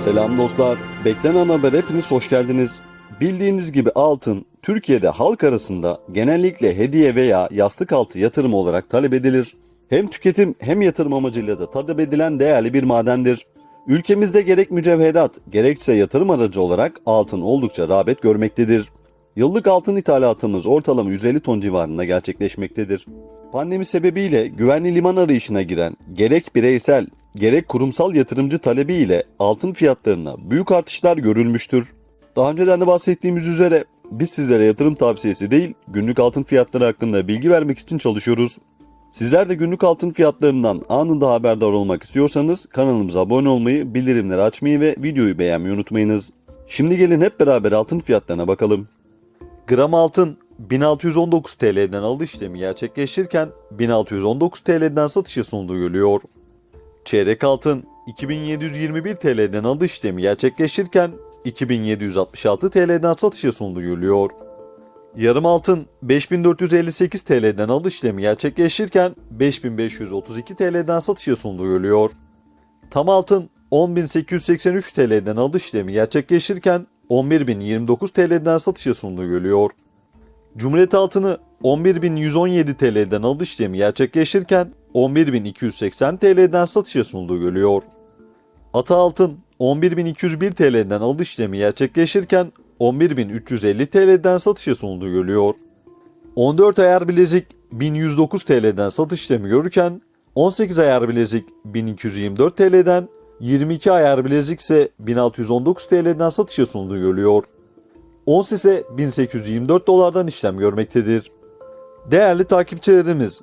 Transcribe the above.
Selam dostlar. Beklenen haber hepiniz hoş geldiniz. Bildiğiniz gibi altın Türkiye'de halk arasında genellikle hediye veya yastık altı yatırım olarak talep edilir. Hem tüketim hem yatırım amacıyla da talep edilen değerli bir madendir. Ülkemizde gerek mücevherat gerekse yatırım aracı olarak altın oldukça rağbet görmektedir. Yıllık altın ithalatımız ortalama 150 ton civarında gerçekleşmektedir. Pandemi sebebiyle güvenli liman arayışına giren gerek bireysel gerek kurumsal yatırımcı talebi ile altın fiyatlarına büyük artışlar görülmüştür. Daha önceden de bahsettiğimiz üzere biz sizlere yatırım tavsiyesi değil günlük altın fiyatları hakkında bilgi vermek için çalışıyoruz. Sizler de günlük altın fiyatlarından anında haberdar olmak istiyorsanız kanalımıza abone olmayı, bildirimleri açmayı ve videoyu beğenmeyi unutmayınız. Şimdi gelin hep beraber altın fiyatlarına bakalım. Gram altın 1619 TL'den alış işlemi gerçekleştirirken 1619 TL'den satışa sunduğu görülüyor. Çeyrek altın 2721 TL'den alış işlemi gerçekleştirirken 2766 TL'den satışa sunduğu görülüyor. Yarım altın 5458 TL'den alış işlemi gerçekleştirirken 5532 TL'den satışa sunduğu görülüyor. Tam altın 10.883 TL'den alış işlemi gerçekleştirirken 11.029 TL'den satışa sunduğu görülüyor. Cumhuriyet altını 11.117 TL'den alış işlemi gerçekleştirirken 11.280 TL'den satışa sunduğu görülüyor. Ata altın 11.201 TL'den alış işlemi gerçekleştirirken 11.350 TL'den satışa sunduğu görülüyor. 14 ayar bilezik 1109 TL'den satış işlemi görürken 18 ayar bilezik 1224 TL'den 22 ayar bilezik ise 1619 TL'den satışa sunduğu görülüyor. Ons ise 1824 dolardan işlem görmektedir. Değerli takipçilerimiz,